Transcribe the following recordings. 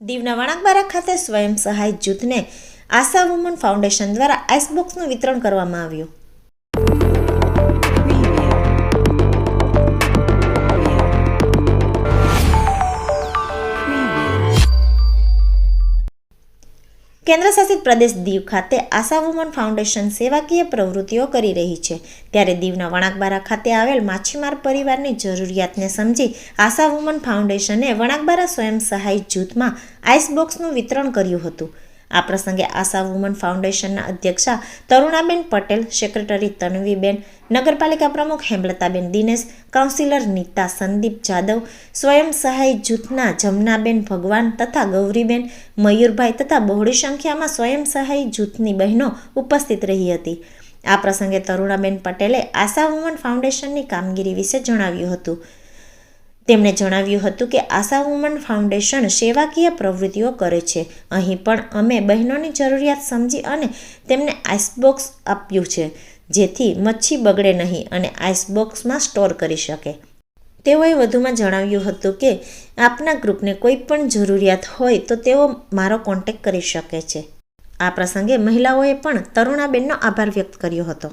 દીવના વણાકબારા ખાતે સ્વયં સહાય જૂથને આશા વુમન ફાઉન્ડેશન દ્વારા આઈસબોક્સનું વિતરણ કરવામાં આવ્યું. કેન્દ્રશાસિત પ્રદેશ દીવ ખાતે આશા વુમન ફાઉન્ડેશન સેવાકીય પ્રવૃત્તિઓ કરી રહી છે. ત્યારે દીવના વણાકબારા ખાતે આવેલ માછીમાર પરિવારની જરૂરિયાતને સમજી આશા વુમન ફાઉન્ડેશને વણાકબારા સ્વયં સહાય જૂથમાં આઈસબોક્સનું વિતરણ કર્યું હતું. આ પ્રસંગે આશા વુમન ફાઉન્ડેશનના અધ્યક્ષા તરુણાબેન પટેલ, સેક્રેટરી તન્વીબેન, નગરપાલિકા પ્રમુખ હેમલતાબેન દિનેશ, કાઉન્સિલર નીતા સંદીપ જાદવ, સ્વયં સહાય જૂથના જમનાબેન ભગવાન તથા ગૌરીબેન મયુરભાઈ તથા બહોળી સંખ્યામાં સ્વયં સહાય જૂથની બહેનો ઉપસ્થિત રહી હતી. આ પ્રસંગે તરુણાબેન પટેલે આશા વુમન ફાઉન્ડેશનની કામગીરી વિશે જણાવ્યું હતું. તેમણે જણાવ્યું હતું કે આશા વુમન ફાઉન્ડેશન સેવાકીય પ્રવૃત્તિઓ કરે છે. અહીં પણ અમે બહેનોની જરૂરિયાત સમજી અને તેમને આઈસબોક્સ આપ્યું છે, જેથી મચ્છી બગડે નહીં અને આઈસબોક્સમાં સ્ટોર કરી શકે. તેઓએ વધુમાં જણાવ્યું હતું કે આપના ગ્રુપને કોઈ પણ જરૂરિયાત હોય તો તેઓ મારો કોન્ટેક્ટ કરી શકે છે. આ પ્રસંગે મહિલાઓએ પણ તરુણાબેનનો આભાર વ્યક્ત કર્યો હતો.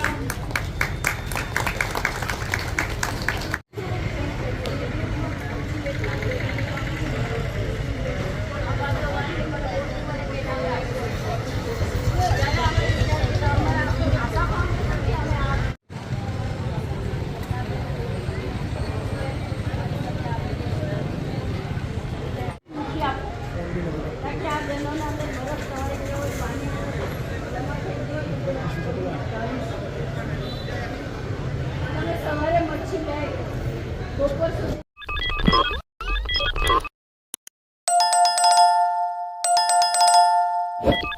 you